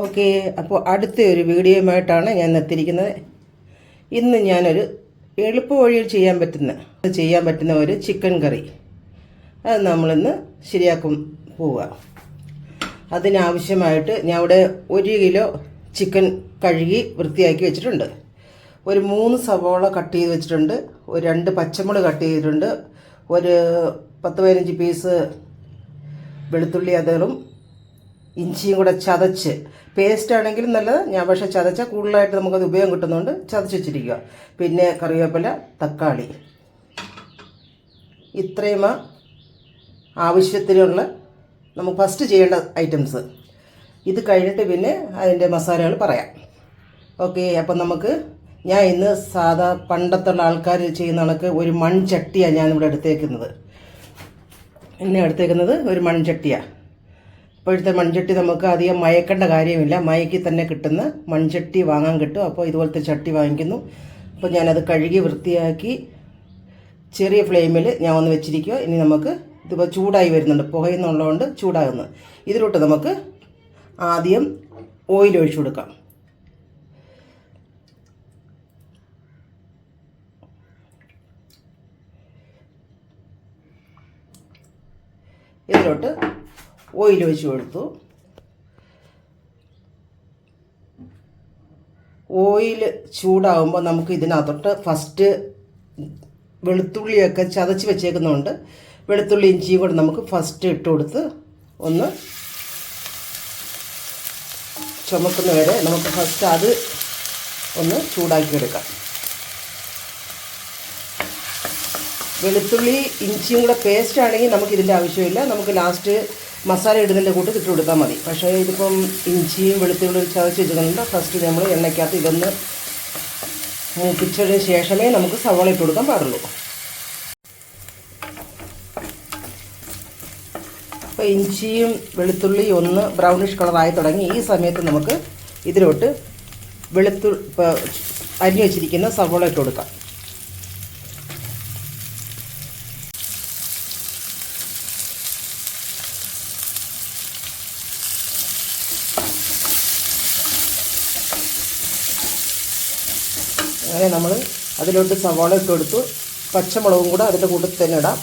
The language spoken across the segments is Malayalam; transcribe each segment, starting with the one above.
ഓക്കെ അപ്പോൾ അടുത്ത ഒരു വീഡിയോയുമായിട്ടാണ് ഞാൻ എത്തിയിരിക്കുന്നത് ഇന്ന് ഞാനൊരു എളുപ്പ വഴിയിൽ ചെയ്യാൻ പറ്റുന്ന ചെയ്യാൻ പറ്റുന്ന ഒരു ചിക്കൻ കറി. അത് നമ്മളിന്ന് ശരിയാക്കും പോവുക. അതിനാവശ്യമായിട്ട് ഞാൻ ഇവിടെ ഒരു കിലോ ചിക്കൻ കഴുകി വൃത്തിയാക്കി വെച്ചിട്ടുണ്ട്. ഒരു മൂന്ന് സവോള കട്ട് ചെയ്ത് വെച്ചിട്ടുണ്ട്. ഒരു രണ്ട് പച്ചമുളക് കട്ട് ചെയ്തിട്ടുണ്ട്. ഒരു പത്ത് പതിനഞ്ച് പീസ് വെളുത്തുള്ളി അതും ഇഞ്ചിയും കൂടെ ചതച്ച് പേസ്റ്റ് ആണെങ്കിലും നല്ലത്. ഞാൻ പക്ഷേ ചതച്ചാൽ കൂടുതലായിട്ട് നമുക്കത് ഉപയോഗം കിട്ടുന്നതുകൊണ്ട് ചതച്ച് വെച്ചിരിക്കുക. പിന്നെ കറിവേപ്പില തക്കാളി. ഇത്രയും ആവശ്യത്തിനുള്ള നമുക്ക് ഫസ്റ്റ് ചെയ്യേണ്ട ഐറ്റംസ് ഇത് കഴിഞ്ഞിട്ട് പിന്നെ അതിന്റെ മസാലകൾ പറയാം. ഓക്കെ അപ്പം നമുക്ക് ഞാൻ ഇന്ന് സാധാ പണ്ടത്തുള്ള ആൾക്കാർ ചെയ്യുന്ന കണക്ക് ഒരു മൺചട്ടിയാണ് ഞാനിവിടെ എടുത്തേക്കുന്നത്. എന്നെ എടുത്തേക്കുന്നത് ഒരു മൺചട്ടിയാണ് ഇപ്പോഴത്തെ മൺചട്ടി നമുക്ക് അധികം മയക്കേണ്ട കാര്യമില്ല. മയക്കി തന്നെ കിട്ടുന്ന മൺചട്ടി വാങ്ങാൻ കിട്ടും. അപ്പോൾ ഇതുപോലത്തെ ചട്ടി വാങ്ങിക്കുന്നു. അപ്പോൾ ഞാനത് കഴുകി വൃത്തിയാക്കി ചെറിയ ഫ്ലെയിമിൽ ഞാൻ ഒന്ന് വെച്ചിരിക്കുക ഇനി നമുക്ക് ഇതിപ്പോൾ ചൂടായി വരുന്നുണ്ട്. പുകയെന്നുള്ളതുകൊണ്ട് ചൂടാകുന്നു. ഇതിലോട്ട് നമുക്ക് ആദ്യം ഓയിൽ ഒഴിച്ചു കൊടുക്കാം. ഇതിലോട്ട് ഓയിൽ ഒഴിച്ച് കൊടുത്തു. ഓയിൽ ചൂടാകുമ്പോൾ നമുക്ക് ഇതിനകത്തോട്ട് ഫസ്റ്റ് വെളുത്തുള്ളിയൊക്കെ ചതച്ച് വെച്ചേക്കുന്നതുകൊണ്ട് വെളുത്തുള്ളി ഇഞ്ചിയും കൂടെ നമുക്ക് ഫസ്റ്റ് ഇട്ട് കൊടുത്ത് ഒന്ന് ചുമക്കുന്ന വരെ നമുക്ക് ഫസ്റ്റ് അത് ഒന്ന് ചൂടാക്കിയെടുക്കാം. വെളുത്തുള്ളി ഇഞ്ചിയും കൂടെ പേസ്റ്റ് ആണെങ്കിൽ നമുക്ക് ഇതിന്റെ ആവശ്യമില്ല. നമുക്ക് ലാസ്റ്റ് മസാല ഇടുന്നതിന്റെ കൂട്ട് ഇട്ട് കൊടുത്താൽ മതി. പക്ഷേ ഇതിപ്പം ഇഞ്ചിയും വെളുത്തുള്ളിയും ചതച്ച് വെച്ചിട്ടുണ്ട്. ഫസ്റ്റ് നമ്മൾ എണ്ണയ്ക്കകത്ത് ഇതൊന്ന് മൂപ്പിച്ചതിന് ശേഷമേ നമുക്ക് സവാള ഇട്ട് കൊടുക്കാൻ പാടുള്ളൂ. അപ്പോൾ ഇഞ്ചിയും വെളുത്തുള്ളി ഒന്ന് ബ്രൗണിഷ് കളറായി തുടങ്ങി. ഈ സമയത്ത് നമുക്ക് ഇതിലോട്ട് വെളുത്തു അരിഞ്ഞു വെച്ചിരിക്കുന്ന സവാള ഇട്ട് കൊടുക്കാം. അങ്ങനെ നമ്മൾ അതിലോട്ട് സവാള ഇട്ട് കൊടുത്തു. പച്ചമുളകും കൂടെ അതിന്റെ കൂട്ടത്തിൽ തന്നെ ഇടാം.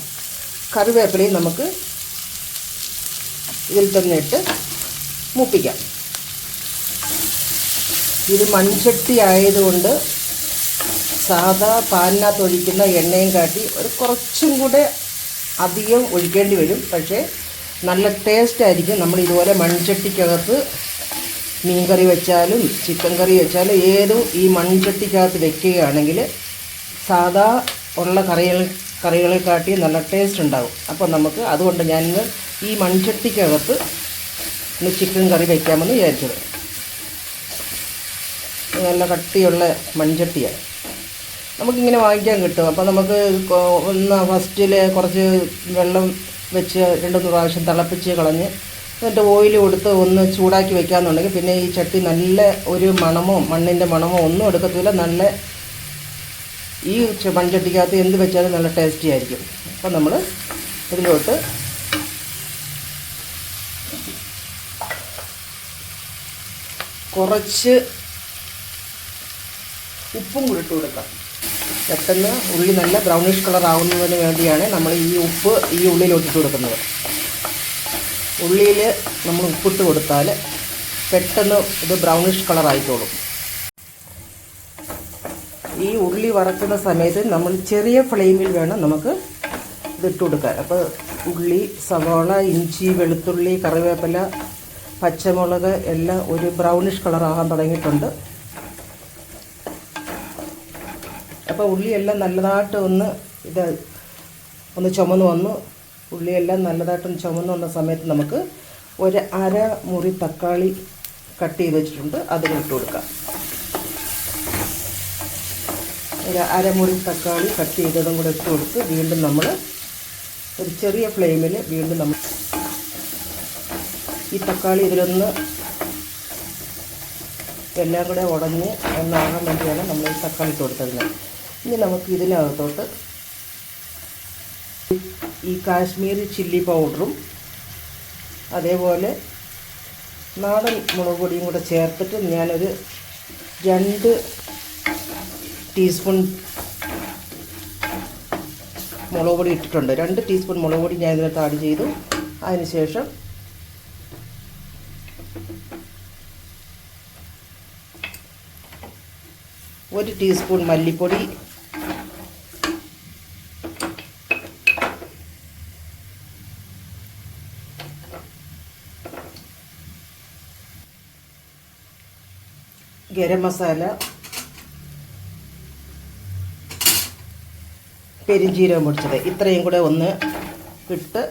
കറിവേപ്പിലയും നമുക്ക് ഇതിൽ തന്നെ ഇട്ട് മൂപ്പിക്കാം. ഇത് മൺചട്ടി ആയതുകൊണ്ട് സാധാ പാനിനകത്ത് ഒഴിക്കുന്ന എണ്ണയും കാട്ടി ഒരു കുറച്ചും കൂടെ അധികം ഒഴിക്കേണ്ടി വരും. പക്ഷേ നല്ല ടേസ്റ്റ് ആയിരിക്കും നമ്മൾ ഇതുപോലെ മൺചട്ടിക്കകത്ത് മീൻ കറി വെച്ചാലും ചിക്കൻ കറി വെച്ചാലും ഏതും ഈ മൺചട്ടിക്കകത്ത് വെക്കുകയാണെങ്കിൽ സാധാ ഉള്ള കറികൾ കറികളെ കാട്ടി നല്ല ടേസ്റ്റ് ഉണ്ടാകും അപ്പോൾ നമുക്ക് അതുകൊണ്ട് ഞാനിന്ന് ഈ മൺചട്ടിക്കകത്ത് ഇന്ന് ചിക്കൻ കറി വയ്ക്കാമെന്ന് വിചാരിച്ചത്. നല്ല കട്ടിയുള്ള മൺചട്ടിയാണ്. നമുക്കിങ്ങനെ വാങ്ങിക്കാൻ കിട്ടും. അപ്പോൾ നമുക്ക് ഒന്ന് ഫസ്റ്റിൽ കുറച്ച് വെള്ളം വെച്ച് രണ്ടു മൂന്ന് പ്രാവശ്യം തിളപ്പിച്ച് കളഞ്ഞ് എന്നിട്ട് ഓയിൽ കൊടുത്ത് ഒന്ന് ചൂടാക്കി വെക്കാമെന്നുണ്ടെങ്കിൽ പിന്നെ ഈ ചട്ടി നല്ല ഒരു മണമോ മണ്ണിന്റെ മണമോ ഒന്നും എടുക്കത്തില്ല. നല്ല ഈ മൺചട്ടിക്കകത്ത് എന്ത് വെച്ചാലും നല്ല ടേസ്റ്റി ആയിരിക്കും. അപ്പം നമ്മൾ ഇതിലോട്ട് കുറച്ച് ഉപ്പും കൂടി ഇട്ട് കൊടുക്കാം. പെട്ടെന്ന് ഉള്ളി നല്ല ബ്രൗണിഷ് കളർ ആവുന്നതിന് വേണ്ടിയാണ് നമ്മൾ ഈ ഉപ്പ് ഈ ഉള്ളിയിലോട്ടിട്ട് കൊടുക്കുന്നത്. ഉള്ളിയിൽ നമ്മൾ ഉപ്പിട്ട് കൊടുത്താൽ പെട്ടെന്ന് ഇത് ബ്രൗണിഷ് കളർ ആയിക്കോളും. ഈ ഉള്ളി വറക്കുന്ന സമയത്ത് നമ്മൾ ചെറിയ ഫ്ലെയിമിൽ വേണം നമുക്ക് ഇതിട്ട് കൊടുക്കാൻ. അപ്പോൾ ഉള്ളി സവാള ഇഞ്ചി വെളുത്തുള്ളി കറിവേപ്പില പച്ചമുളക് എല്ലാം ഒരു ബ്രൗണിഷ് കളർ ആകാൻ തുടങ്ങിയിട്ടുണ്ട്. അപ്പോൾ ഉള്ളിയെല്ലാം നല്ലതായിട്ട് ഒന്ന് ഇത് ഒന്ന് ചുമന്ന് വന്നു. ഉള്ളിയെല്ലാം നല്ലതായിട്ടൊന്ന് ചുമന്ന് വന്ന സമയത്ത് നമുക്ക് ഒരു അര മുറി തക്കാളി കട്ട് ചെയ്ത് വെച്ചിട്ടുണ്ട് അതും ഇട്ട് കൊടുക്കാം. ഒരു അരമുറി തക്കാളി കട്ട് ചെയ്തതും കൂടെ ഇട്ട് കൊടുത്ത് വീണ്ടും നമ്മൾ ഒരു ചെറിയ ഫ്ലെയിമിൽ വീണ്ടും നമ്മൾ ഈ തക്കാളി ഇതിലൊന്ന് എല്ലാം കൂടെ ഉടഞ്ഞ് ഒന്നാകാൻ വേണ്ടിയാണ് നമ്മൾ ഈ തക്കാളി ഇട്ട് കൊടുത്തത്. ഇനി നമുക്ക് ഇതിനകത്തോട്ട് ഈ കാശ്മീരി ചില്ലി പൗഡറും അതേപോലെ നാടൻ മുളക് പൊടിയും കൂടെ ചേർത്തിട്ട് ഞാനൊരു രണ്ട് ടീസ്പൂൺ മുളക് പൊടി ഇട്ടിട്ടുണ്ട്. രണ്ട് ടീസ്പൂൺ മുളക് പൊടി ഞാൻ ഇതിനകത്ത് ആഡ് ചെയ്തു. അതിനുശേഷം ഒരു ടീസ്പൂൺ മല്ലിപ്പൊടി ഗരം മസാല പെരിഞ്ജീരകം പൊടിച്ചത്. ഇത്രയും കൂടെ ഒന്ന് ഇട്ട്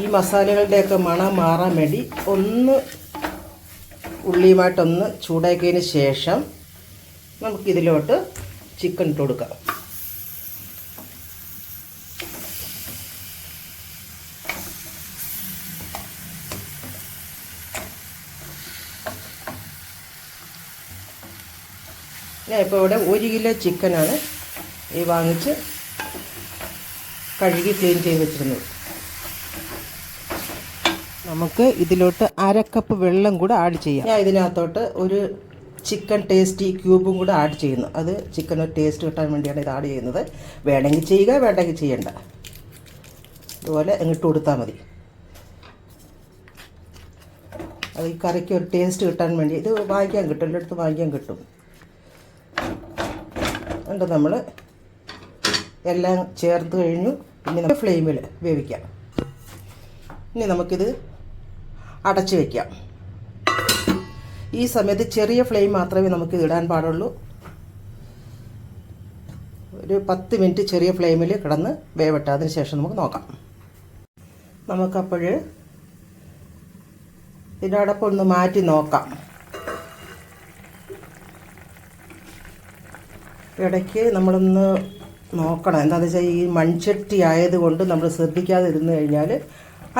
ഈ മസാലകളുടെയൊക്കെ മണം മാറാൻ വേണ്ടി ഒന്ന് ഉള്ളിയുമായിട്ടൊന്ന് ചൂടാക്കിയതിന് ശേഷം നമുക്കിതിലോട്ട് ചിക്കൻ ഇട്ട് കൊടുക്കാം. ഞാൻ ഇപ്പോൾ ഇവിടെ ഒരു കിലോ ചിക്കനാണ് ഈ വാങ്ങിച്ച് കഴുകി ക്ലീൻ ചെയ്ത് വെച്ചിരുന്നത്. നമുക്ക് ഇതിലോട്ട് അരക്കപ്പ് കപ്പ് വെള്ളം കൂടെ ആഡ് ചെയ്യാം. ഞാൻ ഇതിനകത്തോട്ട് ഒരു ചിക്കൻ ടേസ്റ്റി ക്യൂബും കൂടെ ആഡ് ചെയ്യുന്നു. അത് ചിക്കൻ ഒരു ടേസ്റ്റ് കിട്ടാൻ വേണ്ടിയാണ് ഇത് ആഡ് ചെയ്യുന്നത്. വേണമെങ്കിൽ ചെയ്യുക വേണ്ടെങ്കിൽ ചെയ്യണ്ട. ഇതുപോലെ ഇങ്ങോട്ട് കൊടുത്താൽ മതി. അത് ഈ കറിക്ക് ഒരു ടേസ്റ്റ് കിട്ടാൻ വേണ്ടി ഇത് വാങ്ങിക്കാൻ കിട്ടും എല്ലായിടത്ത് വാങ്ങിക്കാൻ കിട്ടും. എന്നിട്ട് നമ്മൾ എല്ലാം ചേർത്ത് കഴിഞ്ഞു. ഇനി നമുക്ക് ഫ്ലെയിമിൽ വേവിക്കാം. ഇനി നമുക്കിത് അടച്ചു വയ്ക്കാം ഈ സമയത്ത് ചെറിയ ഫ്ലെയിം മാത്രമേ നമുക്ക് ഇടാൻ പാടുള്ളൂ. ഒരു പത്ത് മിനിറ്റ് ചെറിയ ഫ്ലെയിമിൽ കിടന്ന് വേവട്ടെ. അതിന് ശേഷം നമുക്ക് നോക്കാം. നമുക്കപ്പോൾ ഇതിന്റെ അടപ്പൊന്ന് മാറ്റി നോക്കാം. ഇടയ്ക്ക് നമ്മളൊന്ന് നോക്കണം. എന്താണെന്ന് വെച്ചാൽ ഈ മൺചട്ടി ആയതുകൊണ്ട് നമ്മൾ ശ്രദ്ധിക്കാതെ ഇരുന്ന് കഴിഞ്ഞാൽ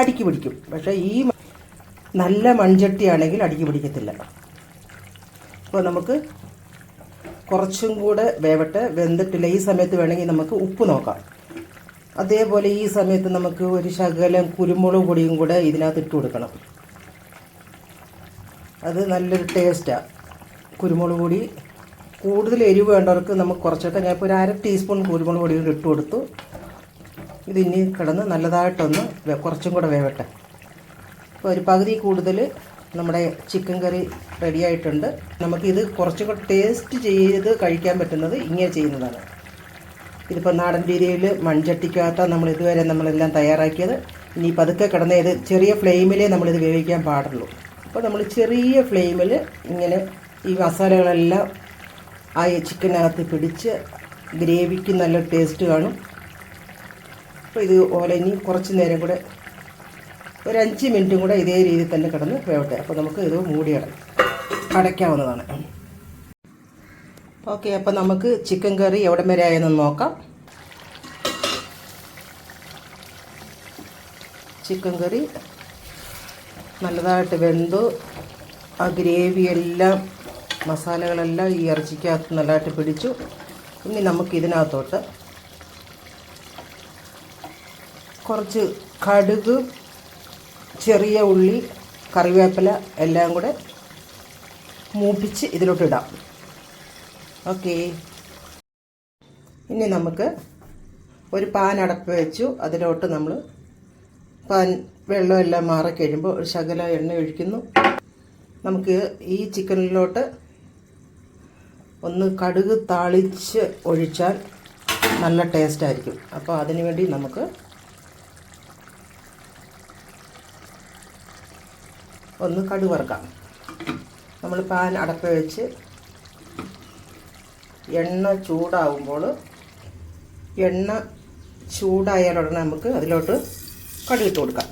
അടുക്കി പിടിക്കും. പക്ഷേ ഈ നല്ല മൺചട്ടിയാണെങ്കിൽ അടുക്കി പിടിക്കത്തില്ല. അപ്പോൾ നമുക്ക് കുറച്ചും കൂടെ വേവട്ടെ വെന്തിട്ടില്ല. ഈ സമയത്ത് വേണമെങ്കിൽ നമുക്ക് ഉപ്പ് നോക്കാം. അതേപോലെ ഈ സമയത്ത് നമുക്ക് ഒരു ശകലം കുരുമുളക് പൊടിയും കൂടെ ഇതിനകത്ത് ഇട്ട് കൊടുക്കണം. അത് നല്ലൊരു ടേസ്റ്റാണ് കുരുമുളക് പൊടി കൂടുതൽ എരിവ് വേണ്ടവർക്ക് നമുക്ക് കുറച്ചൊക്കെ ഞാൻ ഇപ്പോൾ ഒരു അര ടീസ്പൂൺ കുരുമുളക് പൊടി കൂടി ഇട്ട് കൊടുത്തു. ഇത് ഇനി കിടന്ന് നല്ലതായിട്ടൊന്ന് കുറച്ചും കൂടെ വേവട്ടെ. ഇപ്പോൾ ഒരു പകുതി കൂടുതൽ നമ്മുടെ ചിക്കൻ കറി റെഡി ആയിട്ടുണ്ട്. നമുക്കിത് കുറച്ചും കൂടെ ടേസ്റ്റ് ചെയ്ത് കഴിക്കാൻ പറ്റുന്നത് ഇങ്ങനെ ചെയ്യുന്നതാണ്. ഇതിപ്പോൾ നാടൻ രീതിയിൽ മൺചട്ടിക്കകത്ത നമ്മൾ ഇതുവരെ നമ്മളെല്ലാം തയ്യാറാക്കിയത്. ഇനി പതുക്കെ കിടന്ന ഇത് ചെറിയ ഫ്ലെയിമിലേ നമ്മളിത് വേവിക്കാൻ പാടുള്ളൂ. അപ്പോൾ നമ്മൾ ചെറിയ ഫ്ലെയിമിൽ ഇങ്ങനെ ഈ മസാലകളെല്ലാം ആ ചിക്കനകത്ത് പിടിച്ച് ഗ്രേവിക്ക് നല്ല ടേസ്റ്റ് കാണും. അപ്പോൾ ഇത് പോലെ ഇനി കുറച്ച് നേരം കൂടെ ഒരു അഞ്ച് മിനിറ്റും കൂടെ ഇതേ രീതിയിൽ തന്നെ കിടന്ന് വേവട്ടെ. അപ്പോൾ നമുക്ക് ഇത് മൂടി അട അടയ്ക്കാവുന്നതാണ്. ഓക്കെ അപ്പോൾ നമുക്ക് ചിക്കൻ കറി എവിടെ വരെ ആയെന്ന് നോക്കാം. ചിക്കൻ കറി നല്ലതായിട്ട് വെന്തു. ആ ഗ്രേവി എല്ലാം മസാലകളെല്ലാം ഈ ഇറച്ചിക്കകത്ത് നല്ലതായിട്ട് പിടിച്ചു. ഇനി നമുക്ക് ഇതിനകത്തോട്ട് കുറച്ച് കടുക് ചെറിയ ഉള്ളി കറിവേപ്പില എല്ലാം കൂടെ മൂപ്പിച്ച് ഇതിലോട്ട് ഇടാം. ഓക്കെ. ഇനി നമുക്ക് ഒരു പാൻ അടപ്പ് വെച്ചു. അതിലോട്ട് നമ്മൾ പാൻ വെള്ളമെല്ലാം മാറി കഴിയുമ്പോൾ ഒരു ശകല എണ്ണ ഒഴിക്കുന്നു. നമുക്ക് ഈ ചിക്കനിലോട്ട് ഒന്ന് കടുക് താളിച്ച് ഒഴിച്ചാൽ നല്ല ടേസ്റ്റ് ആയിരിക്കും. അപ്പോൾ അതിനു വേണ്ടി നമുക്ക് ഒന്ന് കടുക് വറുക്കാം. നമ്മൾ പാൻ അടപ്പ് വെച്ച് എണ്ണ ചൂടാവുമ്പോൾ എണ്ണ ചൂടായാലുടനെ നമുക്ക് അതിലോട്ട് കടുകിട്ട് കൊടുക്കാം.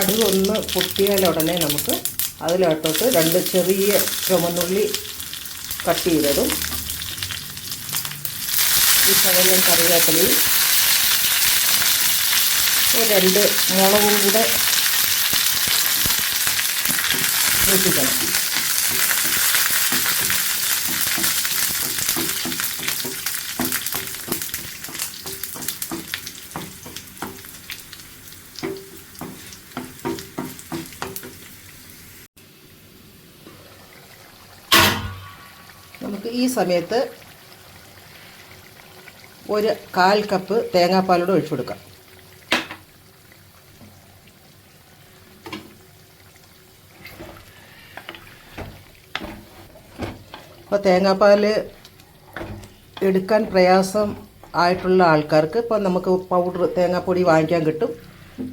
കടുക് ഒന്ന് പൊട്ടിയാലുടനെ നമുക്ക് അതിലോട്ടോട്ട് രണ്ട് ചെറിയ ചുമന്നുള്ളി കട്ട് ചെയ്തതും ഈ ശകലം കറിവേപ്പിലയും രണ്ട് മുളകും കൂടെ മൂപ്പിക്കണം നമുക്ക് ഈ സമയത്ത് ഒരു കാൽ കപ്പ് തേങ്ങാപ്പാലോട് ഒഴിച്ചു കൊടുക്കാം. അപ്പോൾ തേങ്ങാപ്പാൽ എടുക്കാൻ പ്രയാസം ആയിട്ടുള്ള ആൾക്കാർക്ക് ഇപ്പോൾ നമുക്ക് പൗഡർ തേങ്ങാപ്പൊടി വാങ്ങിക്കാൻ കിട്ടും.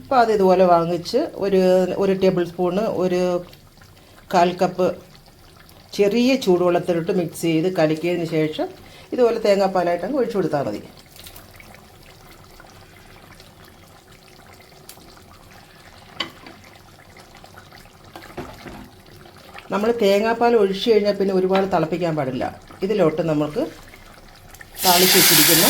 അപ്പോൾ അത് ഇതുപോലെ വാങ്ങിച്ച് ഒരു ഒരു ടേബിൾ സ്പൂണ് ഒരു കാൽ കപ്പ് ചെറിയ ചൂടുവെള്ളത്തിലിട്ട് മിക്സ് ചെയ്ത് കലക്കിയതിന് ശേഷം ഇതുപോലെ തേങ്ങാപ്പാലായിട്ട് അങ്ങ് ഒഴിച്ചു കൊടുത്താൽ മതി. നമ്മൾ തേങ്ങാപ്പാൽ ഒഴിച്ചു കഴിഞ്ഞാൽ പിന്നെ ഒരുപാട് തിളപ്പിക്കാൻ പാടില്ല. ഇതിലോട്ട് നമുക്ക് താളിച്ച് വെച്ചിരിക്കുന്ന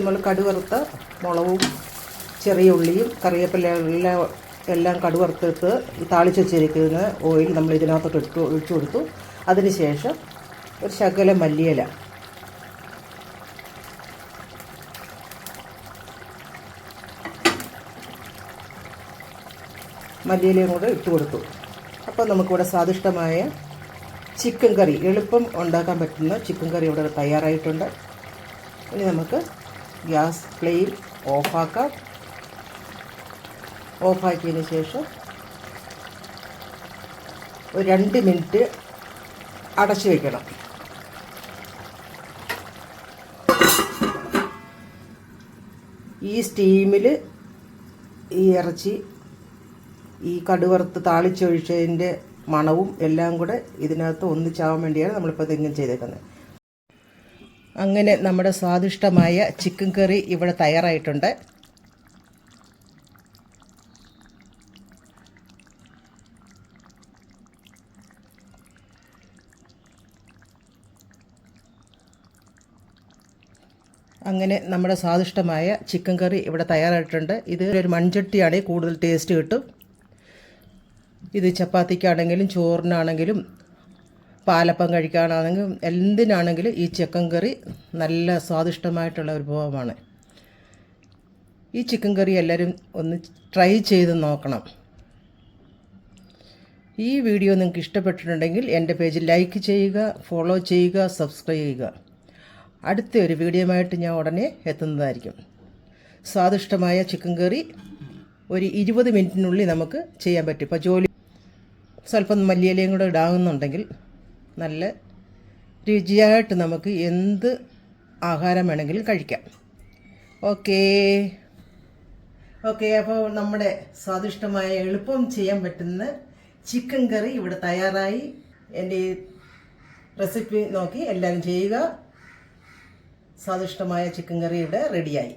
നമ്മൾ കടുവറുത്ത മുളകും ചെറിയ ഉള്ളിയും കറിവേപ്പില എല്ലാം എല്ലാം കടുവറുത്തിട്ട് താളിച്ച് വെച്ചിരിക്കുന്ന ഓയിൽ നമ്മൾ ഇതിനകത്തോട്ട് ഇട്ട് ഒഴിച്ചു കൊടുത്തു. അതിനുശേഷം ഒരു ശകല മല്ലിയില. മല്ലിയിലയും കൂടെ ഇട്ട് കൊടുത്തു. അപ്പോൾ നമുക്കിവിടെ സ്വാദിഷ്ടമായ ചിക്കൻ കറി എളുപ്പം ഉണ്ടാക്കാൻ പറ്റുന്ന ചിക്കൻ കറി ഇവിടെ തയ്യാറായിട്ടുണ്ട്. ഇനി നമുക്ക് ഗ്യാസ് ഫ്ലെയിം ഓഫാക്കാം. ഓഫാക്കിയതിന് ശേഷം ഒരു രണ്ട് മിനിറ്റ് അടച്ചു വയ്ക്കണം ഈ സ്റ്റീമിൽ ഈ ഇറച്ചി ഈ കടുവറുത്ത് താളിച്ചൊഴിച്ചതിന്റെ മണവും എല്ലാം കൂടെ ഇതിനകത്ത് ഒന്നിച്ചാവാൻ വേണ്ടിയാണ് നമ്മളിപ്പോൾ ഇതിങ്ങനെ ചെയ്തേക്കുന്നത്. അങ്ങനെ നമ്മുടെ സ്വാദിഷ്ടമായ ചിക്കൻ കറി ഇവിടെ തയ്യാറായിട്ടുണ്ട്. അങ്ങനെ നമ്മുടെ സ്വാദിഷ്ടമായ ചിക്കൻ കറി ഇവിടെ തയ്യാറായിട്ടുണ്ട്. ഇത് ഒരു മൺചട്ടിയാണെങ്കിൽ കൂടുതൽ ടേസ്റ്റ് കിട്ടും. ഇത് ചപ്പാത്തിക്കാണെങ്കിലും ചോറിനാണെങ്കിലും പാലപ്പം കഴിക്കാനാണെങ്കിലും എന്തിനാണെങ്കിലും ഈ ചിക്കൻ കറി നല്ല സ്വാദിഷ്ടമായിട്ടുള്ള ഒരു വിഭവമാണ്. ഈ ചിക്കൻ കറി എല്ലാവരും ഒന്ന് ട്രൈ ചെയ്ത് നോക്കണം. ഈ വീഡിയോ നിങ്ങൾക്ക് ഇഷ്ടപ്പെട്ടിട്ടുണ്ടെങ്കിൽ എന്റെ പേജ് ലൈക്ക് ചെയ്യുക ഫോളോ ചെയ്യുക സബ്സ്ക്രൈബ് ചെയ്യുക. അടുത്ത ഒരു വീഡിയോയുമായിട്ട് ഞാൻ ഉടനെ എത്തുന്നതായിരിക്കും. സ്വാദിഷ്ടമായ ചിക്കൻ കറി ഒരു ഇരുപത് മിനിറ്റിനുള്ളിൽ നമുക്ക് ചെയ്യാൻ പറ്റും. ഇപ്പോൾ ജോലി സ്വല്പം മല്ലിയിലയും കൂടെ ഇടാവുന്നുണ്ടെങ്കിൽ നല്ല രുചിയായിട്ട് നമുക്ക് എന്ത് ആഹാരം വേണമെങ്കിലും കഴിക്കാം. ഓക്കേ. ഓക്കെ അപ്പോൾ നമ്മുടെ സ്വാദിഷ്ടമായ എളുപ്പം ചെയ്യാൻ പറ്റുന്ന ചിക്കൻ കറി ഇവിടെ തയ്യാറായി. എന്റെ ഈ റെസിപ്പി നോക്കി എല്ലാവരും ചെയ്യുക. സ്വാദിഷ്ടമായ ചിക്കൻ കറി ഇവിടെ റെഡിയായി.